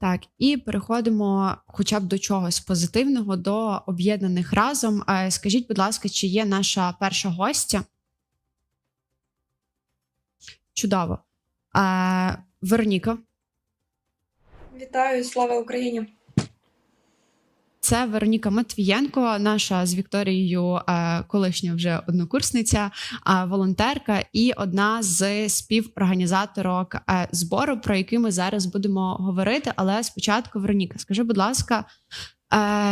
Так, і переходимо хоча б до чогось позитивного, до об'єднаних разом. Скажіть, будь ласка, чи є наша перша гостя? Чудово. Вероніка, Вітаю, слава Україні! Це Вероніка Матвієнко, наша з Вікторією е, колишня вже однокурсниця, е, волонтерка і одна з співорганізаторок е, збору, про який ми зараз будемо говорити. Але спочатку, Вероніка, скажи, будь ласка,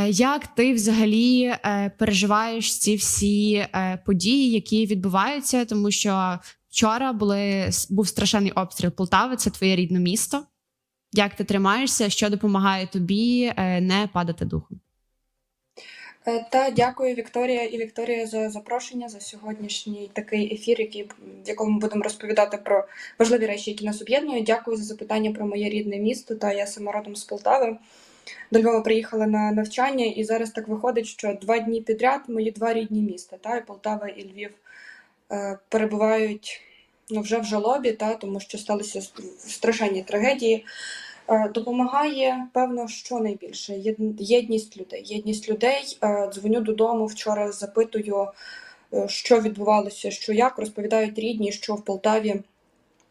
як ти взагалі переживаєш ці всі події, які відбуваються? Тому що вчора були був страшенний обстріл Полтави, це твоє рідне місто. Як ти тримаєшся? Що допомагає тобі не падати духом? Е, Та дякую Вікторія і Вікторія за запрошення за сьогоднішній такий ефір, який в якому будемо розповідати про важливі речі, які нас об'єднують. Дякую за запитання про моє рідне місто. Та я сама родом з Полтави. До Львова приїхала на навчання, і зараз так виходить, що два дні підряд мої два рідні міста, та і Полтава і Львів е, перебувають ну, вже в жалобі, та тому що сталися страшенні трагедії. Е, Допомагає, певно, що найбільше єдність людей. Єдність людей. Е, Дзвоню додому вчора, запитую, е, що відбувалося, що як розповідають рідні, що в Полтаві.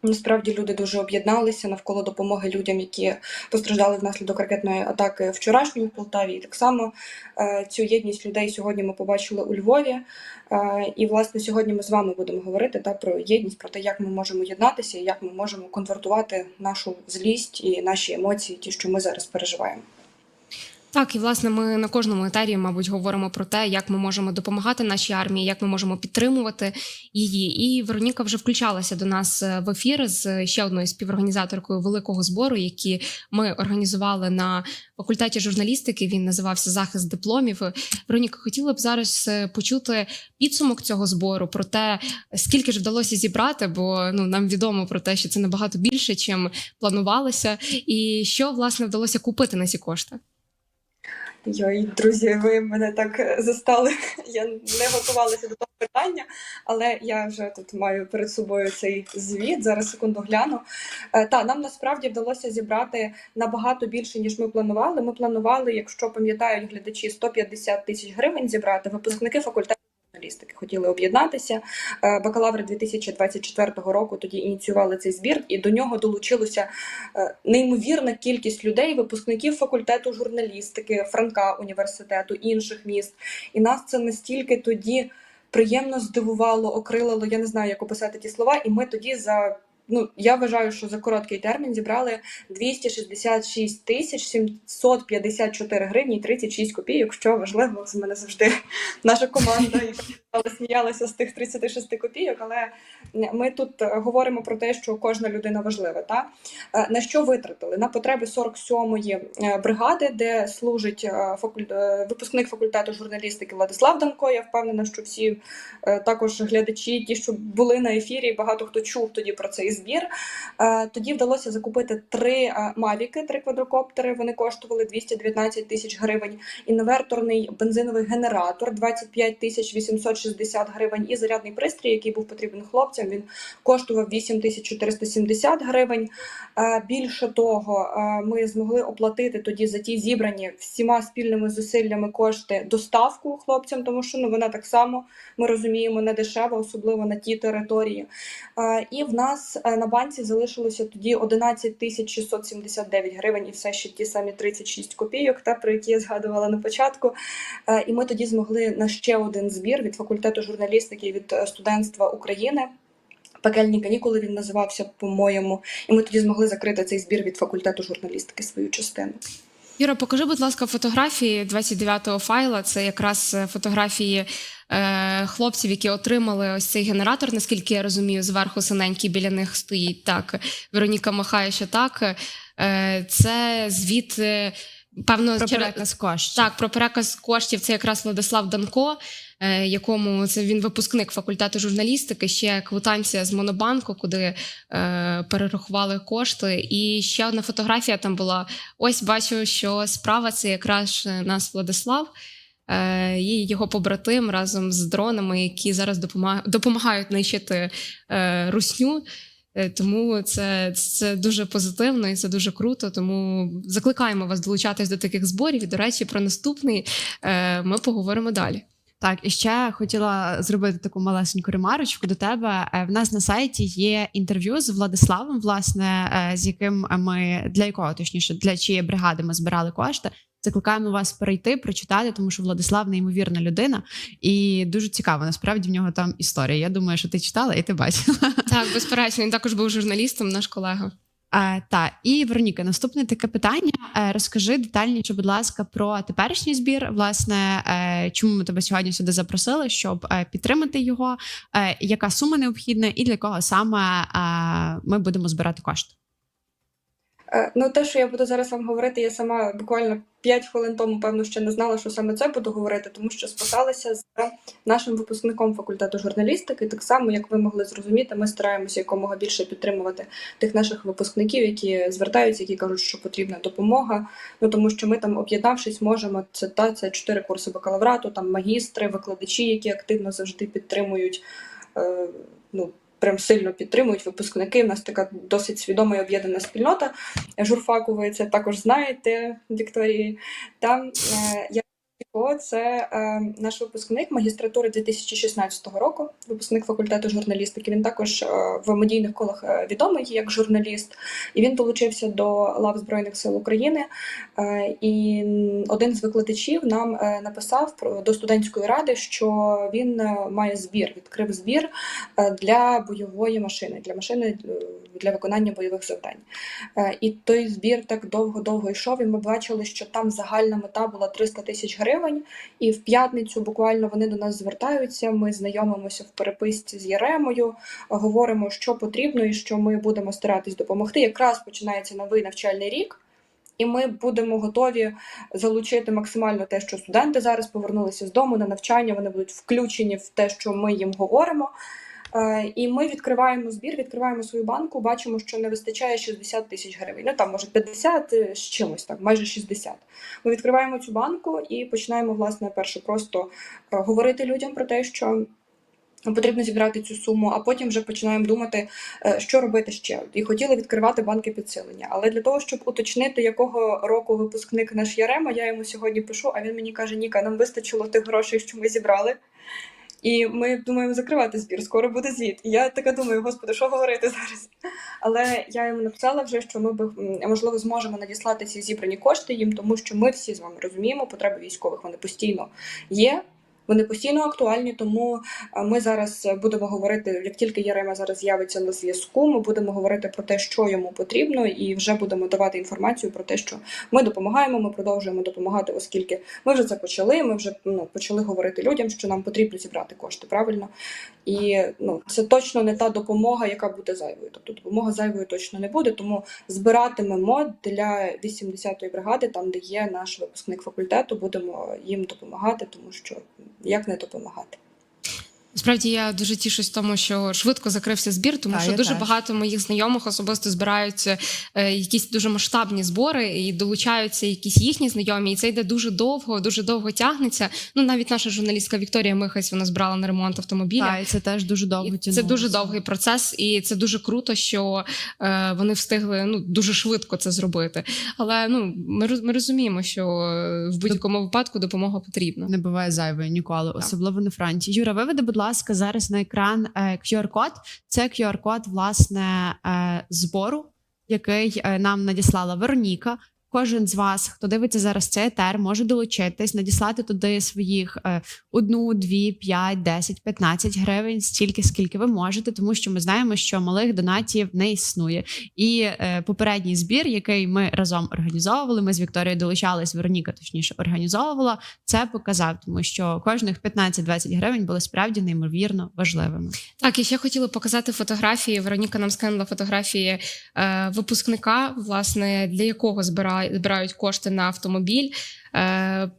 Насправді люди дуже об'єдналися навколо допомоги людям, які постраждали внаслідок ракетної атаки вчорашньої в Полтаві. І так само е, цю єдність людей сьогодні ми побачили у Львові. Е, І власне сьогодні ми з вами будемо говорити та про єдність, про те, як ми можемо єднатися, і як ми можемо конвертувати нашу злість і наші емоції, ті, що ми зараз переживаємо. Так, і власне ми на кожному етері, мабуть, говоримо про те, як ми можемо допомагати нашій армії, як ми можемо підтримувати її. І Вероніка вже включалася до нас е, в ефір з ще одною співорганізаторкою великого збору, які ми організували на факультеті журналістики. Він називався Захист дипломів. Вероніка, хотіла б зараз е, почути підсумок цього збору про те, скільки ж вдалося зібрати, бо ну нам відомо про те, що це набагато більше, чим планувалося, і що власне вдалося купити на ці кошти. Йой, друзі, ви мене так е, застали. Я не готувалася до того питання, але я вже тут маю перед собою цей звіт. Зараз секунду гляну. Е, Та нам насправді вдалося зібрати набагато більше, ніж ми планували. Ми планували, якщо пам'ятають глядачі, 150 тисяч гривень зібрати. Випускники факультету журналістики хотіли об'єднатися. Е, Бакалаври 2024 року тоді ініціювали цей збір, і до нього долучилося е, неймовірна кількість людей, випускників факультету журналістики, Франка університету, інших міст. І нас це настільки тоді приємно здивувало, окрилило. Я не знаю, як описати ті слова. І ми тоді за. Ну, я вважаю, що за короткий термін зібрали 266 тисяч 754 гривні і 36 копійок, що важливо, з мене завжди наша команда але сміялася з тих 36 копійок, але ми тут е, говоримо про те, що кожна людина важлива. Та? Е, На що витратили? На потреби 47-ї е, бригади, де служить факуль- е, випускник факультету журналістики Владислав Данко. Я впевнена, що всі також глядачі, ті, що були на ефірі, багато хто чув тоді про цей збір. Тоді вдалося закупити три мавіки, три квадрокоптери. Вони коштували 219 тисяч гривень. Інверторний бензиновий генератор 25 тисяч 860 гривень. І зарядний пристрій, який був потрібен хлопцям. Він коштував 8 тисяч 470 гривень. Е, Більше того, е, ми змогли оплатити тоді за ті зібрані всіма спільними зусиллями кошти доставку хлопцям, тому що ну вона так само ми розуміємо не дешева, особливо на тій території. Е, І в нас на банці залишилося тоді 11 тисяч 679 гривень і все ще ті самі 36 копійок, та про які я згадувала на початку. І ми тоді змогли на ще один збір від факультету журналістики від е, студентства України. Пекельні канікули він називався, по-моєму, і ми тоді змогли закрити цей збір від факультету журналістики свою частину. Юра, покажи, будь ласка, фотографії 29-го файла. Це якраз е, фотографії е, хлопців, які отримали ось цей генератор. Наскільки я розумію, зверху синенький біля них стоїть. Так, Вероніка махає, що так. Е, це звіт. е, Певно, Про через- переказ коштів. так, про переказ коштів це якраз Владислав Данко, якому це він випускник факультету журналістики. Ще квитанція з Монобанку, куди е, перерахували кошти. І ще одна фотографія там була. Ось бачу, що справа це якраз нас Владислав. е, І його побратим разом з дронами, які зараз допомагають, допомагають нищити е, русню. Е, Тому це, це дуже позитивно і це дуже круто. Тому закликаємо вас долучатись до таких зборів. І, до речі, про наступний е, ми поговоримо далі. Так, і ще хотіла зробити таку малесеньку ремарочку до тебе. Е, В нас на сайті є інтерв'ю з Владиславом, власне, е, з яким ми для якого точніше для чиєї бригади ми збирали кошти. Закликаємо вас перейти, прочитати, тому що Владислав неймовірна людина, і дуже цікаво. Насправді в нього там історія. Я думаю, що ти читала і ти бачила. Так, безперечно, він також був журналістом, наш колега. Е, та і Вероніка, наступне таке питання. Е, розкажи детальніше, будь ласка, про теперішній збір. Власне, е, чому ми тебе сьогодні сюди запросили, щоб е, підтримати його, е, яка сума необхідна, і для кого саме е, ми будемо збирати кошти. Е, Ну, те, що я буду зараз вам говорити, я сама буквально 5 хвилин тому, певно, ще не знала, що саме це буду говорити, тому що списалася з нашим випускником факультету журналістики. Так само, як ви могли зрозуміти, ми стараємося якомога більше підтримувати тих наших випускників, які звертаються, які кажуть, що потрібна допомога. Ну тому що ми там, об'єднавшись, можемо це та це чотири курси бакалаврату, там магістри, викладачі, які активно завжди підтримують. Е, ну, Прям сильно підтримують випускники. У нас така досить свідома і об'єднана спільнота журфаку. Ви це також знаєте, Вікторії. Там е, я це е, наш випускник магістратури 2016 року, випускник факультету журналістики. Він також е, в медійних колах е, відомий як журналіст, і він долучився до лав Збройних сил України. Е, і один з викладачів нам е, написав про до студентської ради, що він е, має збір, відкрив збір е, для бойової машини, для машини е, для виконання бойових завдань. Е, І той збір так довго-довго йшов, і ми бачили, що там загальна мета була 300 тисяч гривень. І в п'ятницю буквально вони до нас звертаються. Ми знайомимося в переписці з Яремою, говоримо, що потрібно, і що ми будемо старатись допомогти. Якраз починається новий навчальний рік. І ми будемо готові залучити максимально те, що студенти зараз повернулися з дому на навчання. Вони будуть включені в те, що ми їм говоримо. Е, І ми відкриваємо збір, відкриваємо свою банку, бачимо, що не вистачає 60 тисяч гривень. Ну там може 50 з чимось, так майже 60. Ми відкриваємо цю банку і починаємо, власне, перше просто е, говорити людям про те, що. Потрібно зібрати цю суму, а потім вже починаємо думати, е, що робити ще. І хотіли відкривати банки підсилення. Але для того, щоб уточнити, якого року випускник наш Ярема, я йому сьогодні пишу, а він мені каже: Ніка, нам вистачило тих грошей, що ми зібрали. І ми думаємо закривати збір, скоро буде звіт. І я така думаю, господи, що говорити зараз? Але я йому написала вже, що ми б можливо зможемо надіслати ці зібрані кошти їм, тому що ми всі з вами розуміємо, потреби військових вони постійно є. Вони постійно актуальні, тому е, ми зараз будемо говорити, як тільки Ярема зараз з'явиться на зв'язку, ми будемо говорити про те, що йому потрібно, і вже будемо давати інформацію про те, що ми допомагаємо, ми продовжуємо допомагати, оскільки ми вже це почали. Ми вже ну, почали говорити людям, що нам потрібно зібрати кошти правильно. І ну, це точно не та допомога, яка буде зайвою. Тобто допомога зайвою точно не буде, тому збиратимемо для 80-ї бригади, там де є наш випускник факультету, будемо їм допомагати, тому що як не допомагати. Справді я дуже тішусь тому, що швидко закрився збір, тому Та, що дуже теж. багато моїх знайомих особисто збираються е, якісь дуже масштабні збори і долучаються якісь їхні знайомі, і це йде дуже довго, дуже довго тягнеться. Ну навіть наша журналістка Вікторія Михась вона збирала на ремонт автомобіля. Та, і це теж дуже довго І. Це дуже довгий процес, і це дуже круто, що е, вони встигли ну дуже швидко це зробити. Але ну ми, ми розуміємо, що е, в будь-якому випадку допомога потрібна. Не буває зайвої ніколи, особливо на фронті. Юра, виведи, будь ласка, зараз на екран е, QR-код. Це QR-код власне е, збору, який е, нам надіслала Вероніка. Кожен з вас, хто дивиться зараз цей етер, може долучитись, надіслати туди своїх е, одну, дві, п'ять, десять, п'ятнадцять гривень, стільки скільки ви можете, тому що ми знаємо, що малих донатів не існує. І е, попередній збір, який ми разом організовували, ми з Вікторією долучались, Вероніка точніше організовувала, це показав, тому що кожних 15-20 гривень були справді неймовірно важливими. Так, і ще хотіла показати фотографії. Вероніка нам скинула фотографії е, випускника, власне, для якого збирають, збирають кошти на автомобіль. Е,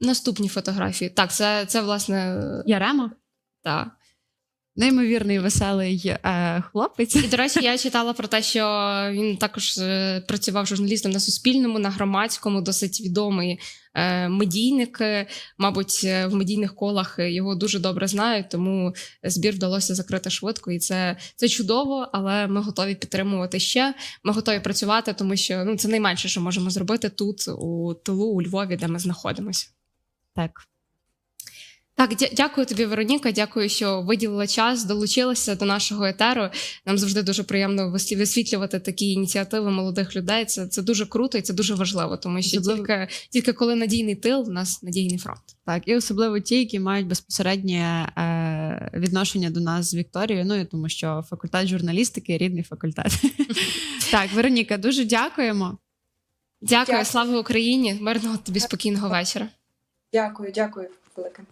наступні фотографії. Так, це, це власне, Ярема, так. Неймовірний веселий е, хлопець. І до речі, я читала про те, що він також е, працював журналістом на Суспільному, на громадському, досить відомий е, медійник. Е, Мабуть, е, в медійних колах його дуже добре знають, тому збір вдалося закрити швидко, і це, це чудово. Але ми готові підтримувати ще. Ми готові працювати, тому що ну це найменше, що можемо зробити тут, у тилу, у Львові, де ми знаходимося. Так. Так, дя- дякую тобі, Вероніка. Дякую, що виділила час, долучилася до нашого етеру. Нам завжди дуже приємно вислі- висвітлювати такі ініціативи молодих людей. Це, це дуже круто і це дуже важливо, тому що Особливо- тільки, тільки коли надійний тил, у нас надійний фронт. Так, і особливо ті, які мають безпосереднє е, відношення до нас з Вікторією. Ну і тому, що факультет журналістики рідний факультет. так, Вероніка, дуже дякуємо. Дякую. слава Україні! Мирного тобі спокійного вечора. Дякую, дякую велике.